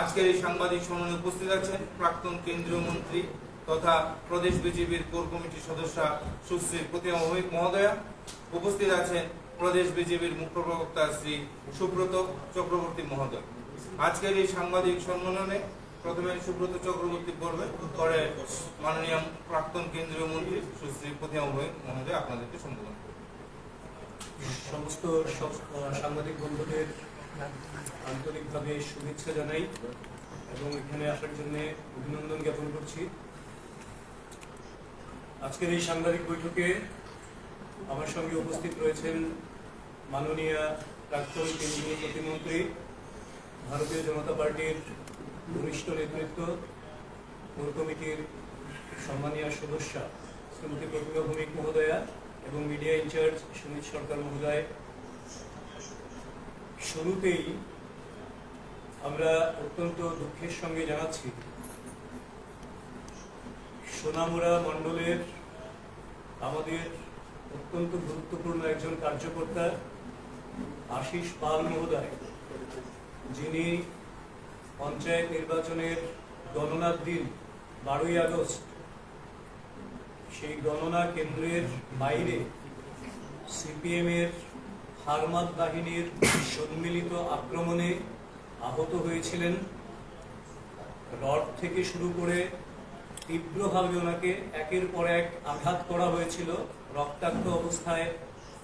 আজকের এই সাংবাদিক সম্মেলনে উপস্থিত আছেন প্রাক্তন কেন্দ্রীয় মন্ত্রী তথা প্রদেশ বিজেপির কোর কমিটির সদস্য সুশ্রী প্রতিমা ভৌমিক মহোদয়া। উপস্থিত আছেন প্রদেশ বিজেপির মুখ্য প্রবক্তা শ্রী সুব্রত চক্রবর্তী মহোদয়। আজকের এই সাংবাদিক সম্মেলনে প্রথমে সুব্রত চক্রবর্তী বলবেন, পরে মাননীয় প্রাক্তন কেন্দ্রীয় মন্ত্রী সুশ্রী প্রতিমা ভৌমিক মহোদয় আপনাদেরকে সম্বোধন সমস্ত সাংবাদিক বন্ধুদের আন্তরিকভাবে শুভেচ্ছা জানাই এবং এখানে আসার জন্য অভিনন্দন জ্ঞাপন করছি। আজকের এই সাংবাদিক বৈঠকে আমার সঙ্গে উপস্থিত রয়েছেন মাননীয় প্রাক্তন কেন্দ্রীয় প্রতিমন্ত্রী, ভারতীয় জনতা পার্টির ঘনিষ্ঠ নেতৃত্ব, কোর কমিটির সম্মানীয় সদস্য শ্রীমতী প্রতিভা ভৌমিক মহোদয়া এবং মিডিয়া ইনচার্জ সুমিত সরকার মহোদয়। শুরুতেই আমরা অত্যন্ত দুঃখের সঙ্গে জানাচ্ছি, সোনামুড়া মণ্ডলের আমাদের অত্যন্ত গুরুত্বপূর্ণ একজন কার্যকর্তা আশিস পাল মহোদয়, যিনি পঞ্চায়েত নির্বাচনের গণনার দিন বারোই আগস্ট সেই গণনা কেন্দ্রের বাইরে সিপিএম এর হারমাত বাহিনীর সম্মিলিত আক্রমণে আহত হয়েছিলেন। রড থেকে শুরু করে তীব্রভাবে ওনাকে একের পর এক আঘাত করা হয়েছিল। রক্তাক্ত অবস্থায়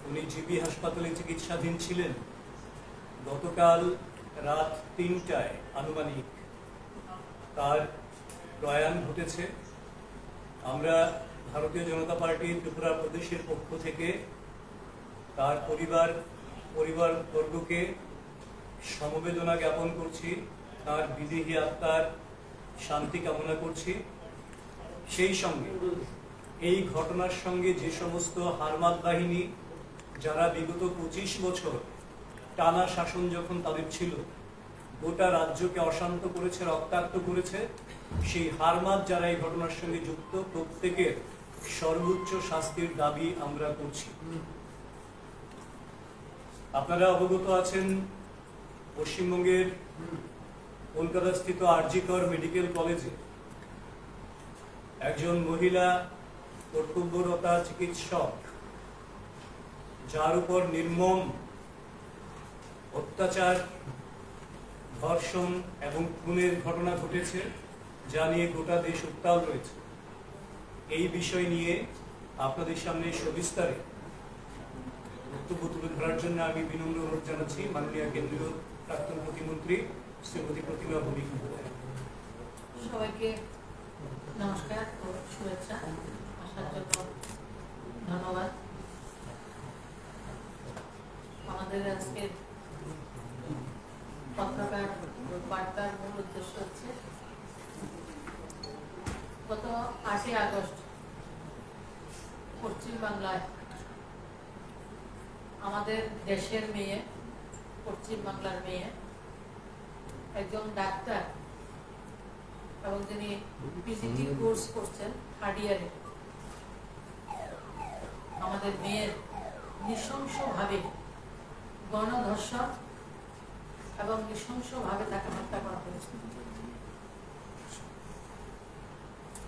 উনি জিবি হাসপাতালে চিকিৎসাধীন ছিলেন। গতকাল রাত তিনটায় আনুমানিক তার প্রয়াণ ঘটেছে। আমরা ভারতীয় জনতা পার্টি ত্রিপুরা প্রদেশের পক্ষ থেকে তার পরিবার পরিবার বর্গকে সমবেদনা জ্ঞাপন করছি, তার বিদেহী আত্মার শান্তি কামনা করছি। সেই সঙ্গে এই ঘটনার সঙ্গে যে সমস্ত হারমাত বাহিনী, যারা বিগত পঁচিশ বছর টানা শাসন যখন তাদের ছিল, গোটা রাজ্যকে অশান্ত করেছে, রক্তাক্ত করেছে, সেই হারমাত যারা এই ঘটনার সঙ্গে যুক্ত, প্রত্যেকের সর্বোচ্চ শাস্তির দাবি আমরা করছি। আপনারা অবগত আছেন, পশ্চিমবঙ্গের কলকাতাস্থিত আরজিকর মেডিকেল কলেজে একজন মহিলা কর্তব্যরতা চিকিৎসক, যার উপর নির্মম অত্যাচার, ধর্ষণ এবং খুনের ঘটনা ঘটেছে, যা নিয়ে গোটা দেশ উত্তাল রয়েছে। এই বিষয় নিয়ে আপনাদের সামনে সবিস্তারে বক্তব্য তুলে ধরার জন্য আমি বিনম্র অনুরোধ জানাচ্ছি মাননীয় কেন্দ্রীয় প্রাক্তন প্রতিমন্ত্রী শ্রীমতী প্রতিমা মহোদয়। সবাইকে নমস্কার শুভেচ্ছা। ধন্যবাদ। আমাদের আজকের পত্রকার বার্তার মূল উদ্দেশ্য হচ্ছে গত আটই আগস্ট পশ্চিমবাংলায় আমাদের দেশের মেয়ে পশ্চিমবাংলার মেয়ে একজন ডাক্তার এবং তিনি পিজিটি কোর্স করছেন থার্ড ইয়ারে আমাদের মেয়ের নৃশংসভাবে গণধর্ষণ এবং নৃশংসভাবে তাকে হত্যা করা হয়েছে।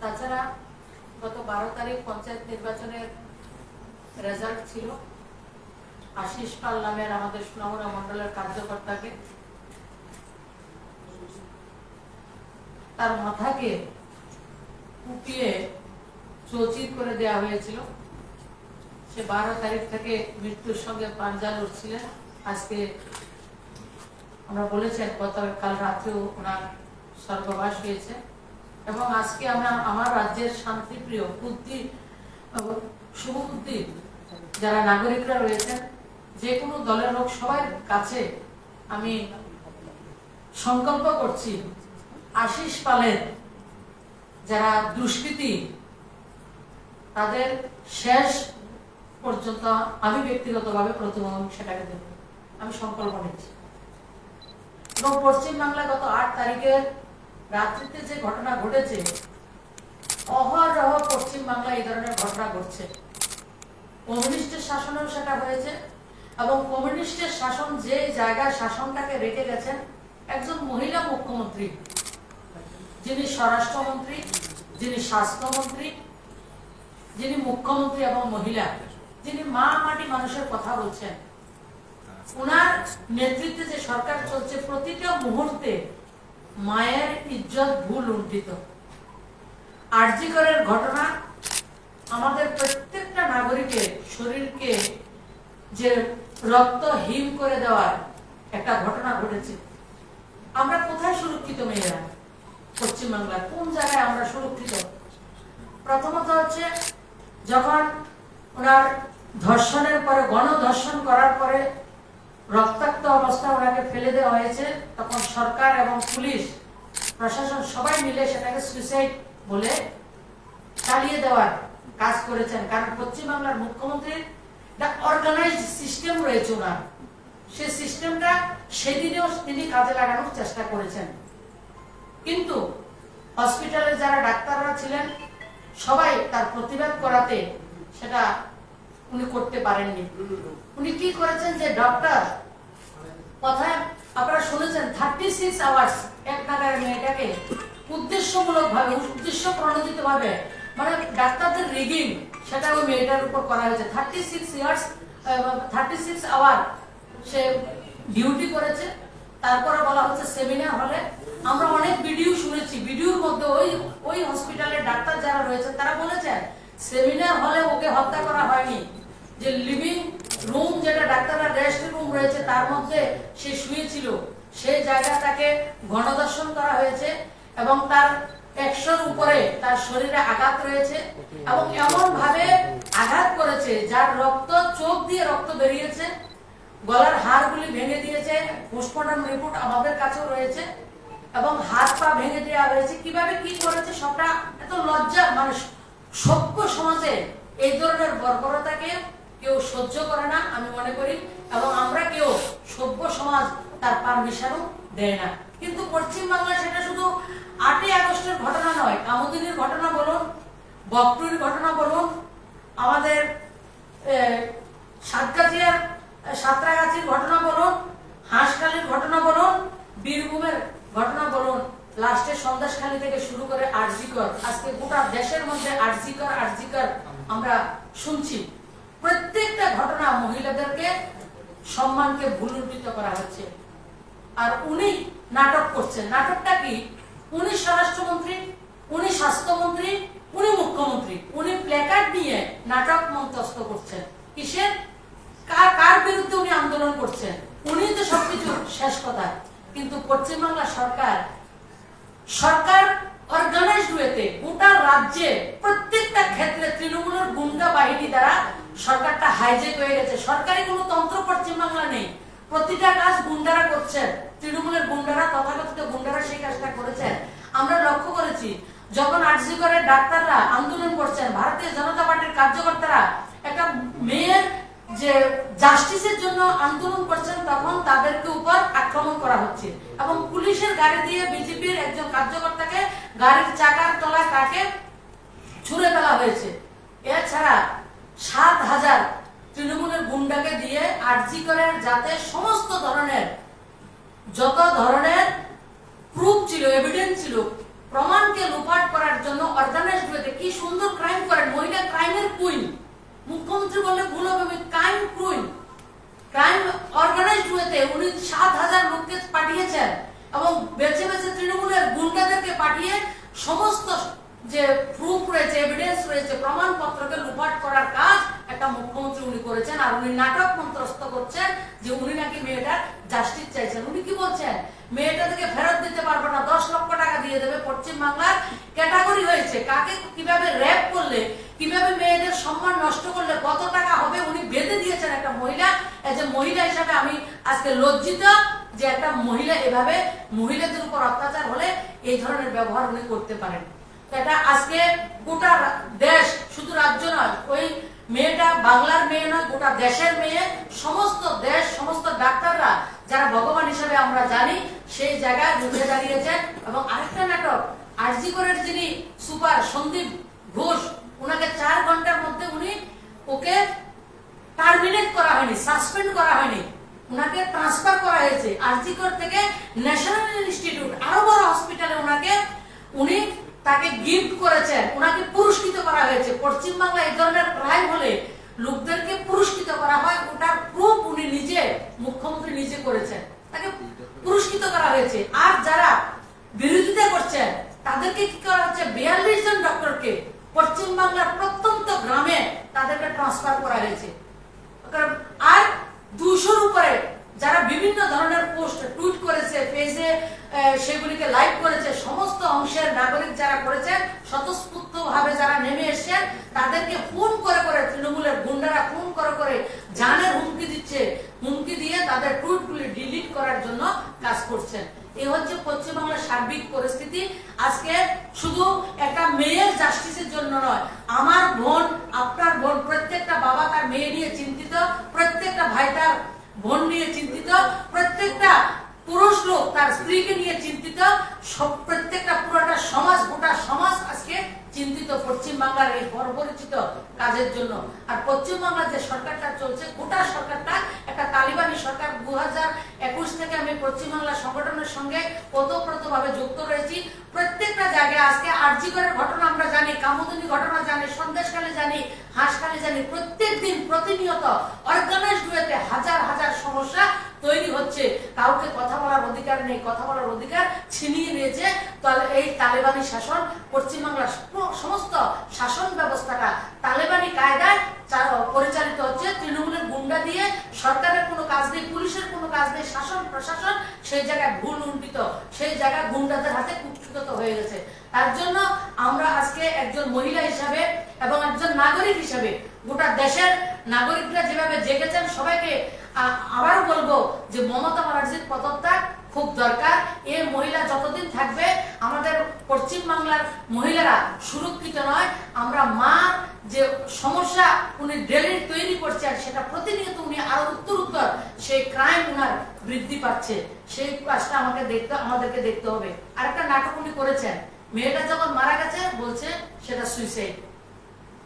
তাছাড়া গত বারো তারিখ পঞ্চায়েত নির্বাচনের রেজাল্ট ছিল আশিস পাল নামের আমাদের সুনামুরা মন্ডলের কার্যকর্তাকে তার মাথাকে কুপিয়ে চৌচির করে দেওয়া হয়েছিল। সে বারো তারিখ থেকে মৃত্যুর সঙ্গে পাঞ্জা লড়ছিলেন। আজকে আমরা বলেছেন গতকাল রাত্রেও ওনার স্বর্গবাস হয়েছে। এবং আজকে আমরা, আমার রাজ্যের শান্তিপ্রিয় বুদ্ধি এবং শুভবুদ্ধি যারা নাগরিকরা রয়েছেন যে কোনো দলের লোক সবার কাছে আমি সংকল্প করছি আশিস পালের যারা দুষ্কৃতী, তাদের শেষ পর্যন্ত আমি ব্যক্তিগতভাবে প্রতিমা সেটাকে দেব। আমি সংকল্প নিচ্ছি। এবং পশ্চিমবাংলায় গত আট তারিখের রাত্রিতে যে ঘটনা ঘটেছে, অহরহ পশ্চিমবাংলায় এই ধরনের ঘটনা ঘটছে। কমিউনিস্টের শাসনেও সেটা হয়েছে এবং কমিউনিস্টের শাসন যে জায়গায় শাসনটাকে রেখে গেছেন, একজন মহিলা মুখ্যমন্ত্রী। যিনি স্বরাষ্ট্রমন্ত্রী, যিনি স্বাস্থ্যমন্ত্রী, যিনি মুখ্যমন্ত্রী এবং মহিলা, যিনি মা মাটি মানুষের কথা বলছেন। ওনার নেতৃত্বে যে সরকার চলছে, প্রতিটা মুহূর্তে মায়ের ইজ্জত ভুল লুণ্ঠিত। আরজিকরের ঘটনা আমাদের প্রত্যেকটা নাগরিকের, শরীরকে যে রক্ত হিম করে দেওয়ার একটা ঘটনা ঘটেছে। আমরা কোথায় সুরক্ষিত মেয়েরা? পশ্চিমবাংলার কোন জায়গায় আমরা সুরক্ষিত? প্রথমত হচ্ছে, যখন ওনার ধর্ষণের পরে, গণধর্ষণ করার পরে রক্তাক্ত অবস্থা ওনাকে ফেলে দেওয়া হয়েছে, তখন সরকার এবং পুলিশ, প্রশাসন সবাই মিলে সেটাকে সুইসাইড বলে চালিয়ে দেওয়ার কাজ করেছেন। কারণ পশ্চিমবাংলার মুখ্যমন্ত্রীর একটা অর্গানাইজড সিস্টেম রয়েছে ওনার। সেই সিস্টেমটা সেদিনেও তিনি কাজে লাগানোর চেষ্টা করেছেন। কিন্তু হসপিটালে যারা ডাক্তাররা ছিলেন, সবাই তার প্রতিবাদ করাতে সেটা উনি করতে পারেননি। উনি কি করেছেন যে ডক্টর কথায় আপনারা শুনেছেন থার্টি সিক্স আওয়ার্স এক নাগারে মেয়েটাকে উদ্দেশ্যমূলক ভাবে উদ্দেশ্য প্রণোদিত ভাবে মানে ডাক্তারদের রিগিং সেটা ওই মেয়েটার উপর করা হয়েছে। Thirty six years thirty six hour সে ডিউটি করেছে। তারপরে বলা হচ্ছে সেমিনার হলে। আমরা অনেক ভিডিও শুনেছি। ভিডিওর মধ্যে ওই ওই হসপিটালের ডাক্তার যারা রয়েছে, তারা বলেছেন সেমিনার হলে ওকে হত্যা করা হয়নি। যে লিভিং রুম যেটা ডাক্তাররা রেস্ট রুম রয়েছে, তার মধ্যে সে শুয়েছিল। সেই জায়গাটাকে গণদর্শন করা হয়েছে এবং তার একশোর উপরে তার শরীরে আঘাত রয়েছে এবং এমন ভাবে আঘাত করেছে যার রক্ত, চোখ দিয়ে রক্ত বেরিয়েছে, গলার হাড়গুলি ভেঙে দিয়েছে পোস্টমর্টম রিপোর্ট আমাদের কাছেও রয়েছে এবং হাত পা ভেঙে দেওয়া হয়েছে। কীভাবে কি করেছে সবটা এত লজ্জা মানে সভ্য সমাজে এই ধরনের বর্বরতাকে কেউ সহ্য করে না, আমি মনে করি, এবং আমরা কেউ সভ্য সমাজ তার পারমিশনও দেয় না। কিন্তু পশ্চিম বাংলায় সেটা শুধু আটই আগস্টের ঘটনা নয়, কামুদিনীর ঘটনা বলুন বকটুর ঘটনা বলুন, আমাদের সাতগাছিয়ার সাঁতরাগাছির ঘটনা বলুন, হাঁসখালির ঘটনা বলুন, বীরভূমের ঘটনা বলুন, লাস্টে সন্দেশখালী থেকে শুরু করে আরজিকর, আজকে গোটা দেশের মধ্যে আরজিকর আরজিকর আমরা শুনছি। প্রত্যেকটা ঘটনা মহিলাদেরকে সম্মানকে ভুলুণ্ঠিত করা হচ্ছে। আর উনি নাটক করছেন। নাটকটা কি? উনি স্বরাষ্ট্রমন্ত্রী, উনি স্বাস্থ্যমন্ত্রী, উনি মুখ্যমন্ত্রী। উনি প্ল্যাকার্ড নিয়ে নাটক মন্তস্থ করছেন। কিসের? কার বিরুদ্ধে উনি আন্দোলন করছেন? উনি তো সবকিছু শেষ কথা কিন্তু পশ্চিমবাংলা সরকার সরকার অর্গানাইজড ওয়েতে গোটা রাজ্যে প্রত্যেকটা ক্ষেত্রে তৃণমূলের গুন্ডা বাহিনী দ্বারা সরকারটা হাইজেক হয়ে গেছে। সরকারি কোনো তন্ত্র পশ্চিমবাংলা নেই। প্রতিটা কাজ গুন্ডারা করছেন। তৃণমূলের গুন্ডারা, তথাকথিত গুন্ডারা সেই কাজটা করেছেন আমরা লক্ষ্য করেছি, যখন আরজি করে ডাক্তাররা আন্দোলন করছেন, ভারতীয় জনতা পার্টির কার্যকর্তারা একটা মেয়ের যে জাস্টিসের জন্য আন্দোলন করছেন, তখন তাদেরকে উপর আক্রমণ করা হচ্ছে এবং পুলিশের গাড়ি দিয়ে বিজেপির একজন কার্যকর্তাকে গাড়ির চাকার তলায় তাকে ছুড়ে ফেলা হয়েছে। এছাড়া সাত হাজার তৃণমূলের গুন্ডাকে দিয়ে আর্জি করেন যাতে সমস্ত ধরনের যত ধরনের প্রুফ ছিল এভিডেন্স ছিল, প্রমাণকে লুপাট করার জন্য অর্গানাইজড ওয়েতে কি সুন্দর ক্রাইম করেন, মহিলা ক্রাইমের কুইন মুখ্যমন্ত্রী বললে ভুল হবে ক্রাইম কুইন ক্রাইম অর্গানাইজড ওয়েতে উনি সাত হাজার লোককে পাঠিয়েছেন এবং বেছে বেছে তৃণমূলের গুন্ডাদেরকে পাঠিয়ে সমস্ত যে প্রুফ রয়েছে এভিডেন্স রয়েছে, প্রমাণপত্রকে লুপাট করার কাজ একটা মুখ্যমন্ত্রী উনি করেছেন আর উনি নাটক মন্ত্রস্থ করছেন যে উনি নাকি মেয়েটার জাস্টিস চাইছেন। উনি কি বলছেন? মেয়েটা থেকে ফেরত দিতে পারবে না, দশ লক্ষ টাকা দিয়ে দেবে। পশ্চিম বাংলার ক্যাটাগরি হয়েছে। কাকে কীভাবে র্যাপ করলে, কীভাবে মেয়েদের সম্মান নষ্ট করলে কত টাকা হবে উনি বেঁধে দিয়েছেন একটা মহিলা। এজ এ মহিলা হিসাবে আমি আজকে লজ্জিত যে একটা মহিলা এভাবে মহিলাদের উপর অত্যাচার হলে এই ধরনের ব্যবহার উনি করতে পারেন। এটা আজকে গোটা দেশ, শুধু রাজ্য নয়, ওই মেয়েটা বাংলার মেয়ে নয়, গোটা দেশের মেয়ে। সমস্ত দেশ, সমস্ত ডাক্তাররা, যারা ভগবান হিসেবে আমরা জানি, সেই জায়গায় রুখে দাঁড়িয়েছেন। এবং আরেকটা নাটক আরজিকরের যিনি সুপার সন্দীপ ঘোষ, ওনাকে চার ঘণ্টার মধ্যে উনি ওকে টার্মিনেট করা হয়নি সাসপেন্ড করা হয়নি। ওনাকে ট্রান্সফার করা হয়েছে। আরজিকর থেকে ন্যাশনাল ইনস্টিটিউট আরও বড় হসপিটালে ওনাকে উনি তাকে গিফট করেছেন, ওনাকে পুরস্কৃত করা হয়েছে। পশ্চিমবাংলা এই ধরনের ক্রাইম হলে লোকদেরকে পুরস্কৃত করা হয়, ওটার প্রুফ উনি নিজে, মুখ্যমন্ত্রী নিজে করেছেন। তাকে পুরস্কৃত করা হয়েছে। আর যারা বিরোধিতা করছেন, তাদেরকে কি করা হচ্ছে? বিয়াল্লিশ জন ডক্টরকে পশ্চিমবাংলার প্রত্যন্ত গ্রামে তাদেরকে ট্রান্সফার করা হয়েছে। আর দুশোর উপরে যারা বিভিন্ন ধরনের পোস্ট, টুইট করেছে, পেজে সেগুলিকে লাইক করেছে, সমস্ত অংশের নাগরিক যারা করেছেন স্বতঃস্ফূর্ত ভাবে যারা নেমে এসেছেন তাদেরকে ফোন করে করে তৃণমূলের গুন্ডারা ফোন করে করে জানের হুমকি দিচ্ছে, হুমকি দিয়ে তাদের টুইটগুলি ডিলিট করার জন্য কাজ করছেন। এই হচ্ছে পশ্চিমবাংলার সার্বিক পরিস্থিতি। আজকে শুধু একটা মেয়ের জাস্টিসের জন্য নয়, আমার বোন, আপনার বোন, প্রত্যেকটা বাবা তার মেয়ে নিয়ে চিন্তিত, প্রত্যেকটা ভাই তার বোন নিয়ে চিন্তিত প্রত্যেকটা পুরুষ লোক তার স্ত্রীকে নিয়ে চিন্তিত, সব প্রত্যেকটা পুরোটা সমাজ, গোটা সমাজ আজকে চিন্তিত পশ্চিমবাংলার এই বর্বরিচিত কাজের জন্য। আর পশ্চিমবাংলার যে সরকারটা চলছে, গোটা সরকারটা, একটা তালিবানি সরকার দু একুশ থেকে আমি পশ্চিমবাংলা সংগঠনের সঙ্গে ওতপ্রোতভাবে যুক্ত রয়েছি। প্রত্যেকটা জায়গায় আজকে আর্জিগড়ের ঘটনা আমরা জানি, কামদুনি ঘটনা জানি, সন্দেশখালী জানি, হাঁসখালী জানি প্রত্যেক দিন প্রতিনিয়ত অর্গানাইজড ওয়েতে হাজার হাজার সমস্যা তৈরি হচ্ছে। কাউকে কথা বলার অধিকার নেই, কথা বলার অধিকার ছিনিয়ে নিয়েছে। তাহলে এই তালেবানি শাসন, পশ্চিমবাংলার সমস্ত শাসন ব্যবস্থাটা তালেবানি কায়দায় পরিচালিত হচ্ছে। তৃণমূলের গুন্ডা দিয়ে সরকারের কোনো কাজ নেই, পুলিশের কোনো কাজ নেই, শাসন, প্রশাসন সেই জায়গায় ভুল উন্ডিত সেই জায়গায় গুন্ডাদের হাতে কুক্ষিগত হয়ে গেছে। তার জন্য আমরা আজকে একজন মহিলা হিসাবে এবং একজন নাগরিক হিসাবে গোটা দেশের নাগরিকরা যেভাবে জেগেছেন, সবাইকে আ- আবারও বলব যে মমতা ব্যানার্জির পদত্যাগ খুব দরকার। এ মহিলা যতদিন থাকবে, আমাদের পশ্চিম বাংলার মহিলারা সুরক্ষিত নয়। আমরা মা যে সমস্যা উনি ডেলি তৈরি করছেন সেটা প্রতিনিয়ত উনি আরও উত্তর উত্তর সেই ক্রাইম উনার বৃদ্ধি পাচ্ছে। সেই কাজটা আমাকে দেখতে, আমাদেরকে দেখতে হবে। আরেকটা নাটক উনি করেছেন। মেয়েটা যখন মারা গেছে, বলছে সেটা সুইসাইড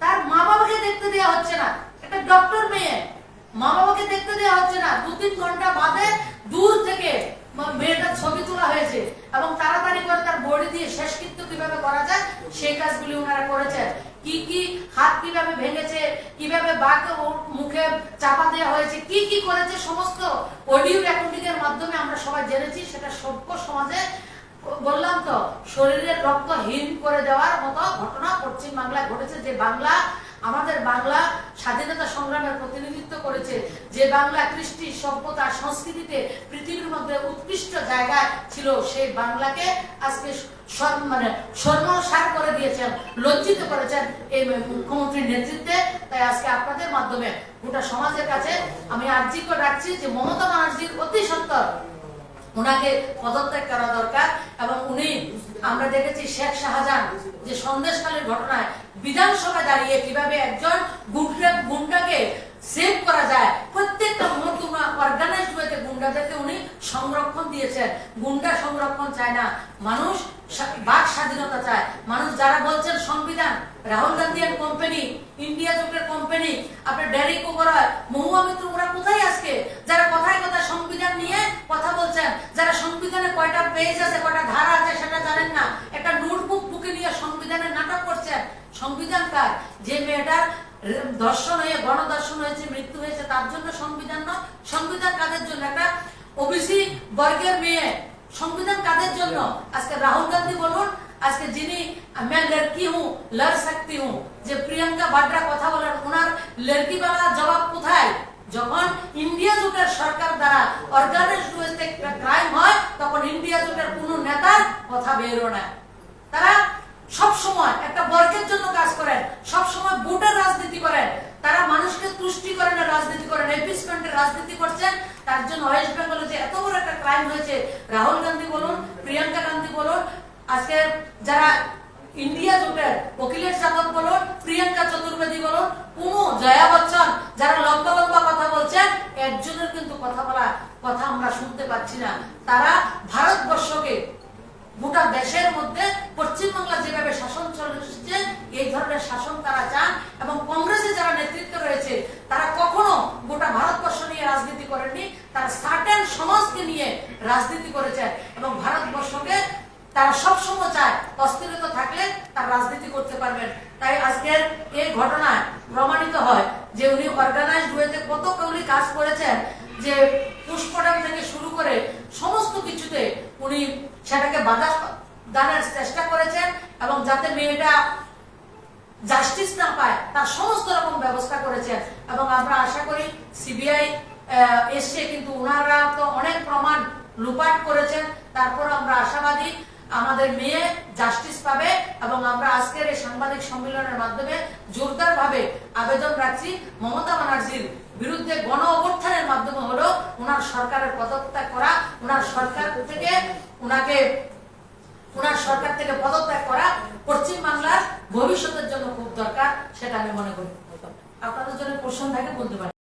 তার মা বাবাকে দেখতে দেওয়া হচ্ছে না। একটা ডক্টর মেয়ে। মা বাবাকে দেখতে দেওয়া হচ্ছে না। দু তিন ঘণ্টা বাদে দূর থেকে মেয়েটার ছবি তোলা হয়েছে এবং তাড়াতাড়ি করে তার বডি দিয়ে শেষকৃত্য কীভাবে করা যায়, সেই কাজগুলি ওনারা করেছেন। কি কি হাত কীভাবে ভেঙেছে, কীভাবে বাঘ মুখে চাপা দেওয়া হয়েছে, কি কি করেছে, সমস্ত অডিও রেকর্ডিং এর মাধ্যমে আমরা সবাই জেনেছি, সেটা সভ্য সমাজে বললাম তো, শরীরের রক্ত হীন করে দেওয়ার মতো ঘটনা পশ্চিম বাংলায় ঘটেছে, যে বাংলা আমাদের বাংলা স্বাধীনতা সংগ্রামের প্রতিনিধিত্ব করেছে। যে বাংলা কৃষ্টি সভ্যতা সংস্কৃতিতে পৃথিবীর মধ্যে উৎকৃষ্ট জায়গায় ছিল, সেই বাংলাকে আজকে মানে সর্বসার করে দিয়েছেন, লজ্জিত করেছেন এই মুখ্যমন্ত্রীর নেতৃত্বে। তাই আজকে আপনাদের মাধ্যমে গোটা সমাজের কাছে আমি আর্জি করে রাখছি যে মমতা ব্যানার্জির অতি সত্তর ওনাকে পদত্যাগ করা দরকার এবং উনি, আমরা দেখেছি শেখ শাহজাহান যে সন্দেশকালের ঘটনায় বিধানসভায় দাঁড়িয়ে কীভাবে একজন গুন্ডা, গুন্ডাকে সেভ করা যায়? প্রত্যেকটা মুহূর্তে অর্গানাইজড ওয়েতে গুন্ডাদেরকে উনি সংরক্ষণ দিয়েছেন। গুন্ডা সংরক্ষণ চায় না। মানুষ বাক স্বাধীনতা চায়। মানুষ যারা বলছেন, সংবিধান, রাহুল গান্ধী কোম্পানি ইন্ডিয়া জোটের কোম্পানি আপনার ডেরিক ওবরয় মহুয়া মিত্র, ওরা কোথায় আজকে? যারা কথায় কথায় সংবিধান নিয়ে কথা বলছেন, যারা সংবিধানে কয়টা পেজ আছে, কয়টা ধারা আছে সেটা জানেন না। একটা নোটবুক বুকে নিয়ে সংবিধানের নাটক করছেন। সংবিধান কার? যে মেয়েটার ধর্ষণ হয়ে গণধর্ষণ হয়েছে, মৃত্যু হয়েছে, তার জন্য সংবিধান নয়, সংবিধান কাদের জন্য? একটা ওবিসি বর্গের মেয়ে। সংবিধান কাদের জন্য? আজকে রাহুল গান্ধী বলুন আজকে যিনি मैं लड़की हूँ लड़ सकती हूँ যে প্রিয়াঙ্কা বাড্রা কথা বলেন ওনার লড়কি বালা জবাব কোথায় যখন ইন্ডিয়া জোটের সরকার দ্বারা অর্গানাইজড ওয়েতে ক্রাইম হয় তখন ইন্ডিয়া জোটের কোন নেতার কথা বেরো না তারা সব সময় একটা বর্গের জন্য কাজ করেন সব সময় ভোটের রাজনীতি করেন তারা মানুষকে তুষ্টিকরণের রাজনীতি করেন এপিসমেন্টের রাজনীতি করছেন তার জন্য ওয়েস্ট বেঙ্গলে যে এত বড় একটা ক্রাইম হয়েছে রাহুল গান্ধী বলুন প্রিয়াঙ্কা গান্ধী বলুন আজকে যারা ইন্ডিয়া জোটের অখিলেশ যাদব বলুন, প্রিয়াঙ্কা চতুর্বেদী বলুন কোনো জয়া বচ্চন, যারা লম্বা লম্বা কথা বলছেন, একজনের কিন্তু কথা বলা কথা আমরা শুনতে পাচ্ছি না। তারা ভারতবর্ষকে গোটা দেশের মধ্যে পশ্চিমবাংলা যেভাবে শাসন চলেছে এই ধরনের শাসন তারা চান এবং কংগ্রেসে যারা নেতৃত্ব রয়েছে, তারা কখনো গোটা ভারতবর্ষ নিয়ে রাজনীতি করেননি, তারা সার্টেন সমাজকে নিয়ে রাজনীতি করেছেন এবং ভারতবর্ষকে তারা সবসময় চায় অস্থিরতা থাকলে তার রাজনীতি করতে পারবেন। তাই আজকের এই ঘটনায় প্রমাণিত হয় যে উনি অর্গানাইজড ওয়েতে কত কৌলি কাজ করেছেন, যে পুষ্পডাম থেকে শুরু করে সমস্ত কিছুতে উনি সেটাকে বাধা দানের চেষ্টা করেছেন এবং যাতে মেয়েটা জাস্টিস না পায়, তার সমস্ত রকম ব্যবস্থা করেছেন। এবং আমরা আশা করি সিবিআই এসছে কিন্তু ওনারা তো অনেক প্রমাণ লুপাট করেছেন। তারপর আমরা আশাবাদী আমাদের মেয়ে জাস্টিস পাবে এবং আমরা আজকের এই সাংবাদিক সম্মেলনের মাধ্যমে জোরদার ভাবে আবেদন রাখছি মমতা ব্যানার্জির বিরুদ্ধে গণ অভ্যুত্থানের মাধ্যমে হলো ওনার সরকারের পদত্যাগ করা, ওনার সরকার থেকে ওনাকে, ওনার সরকার থেকে পদত্যাগ করা পশ্চিম বাংলার ভবিষ্যতের জন্য খুব দরকার, সেটা আমি মনে করি। আপনাদের জন্য প্রশ্ন থাকে, বলতে পারেন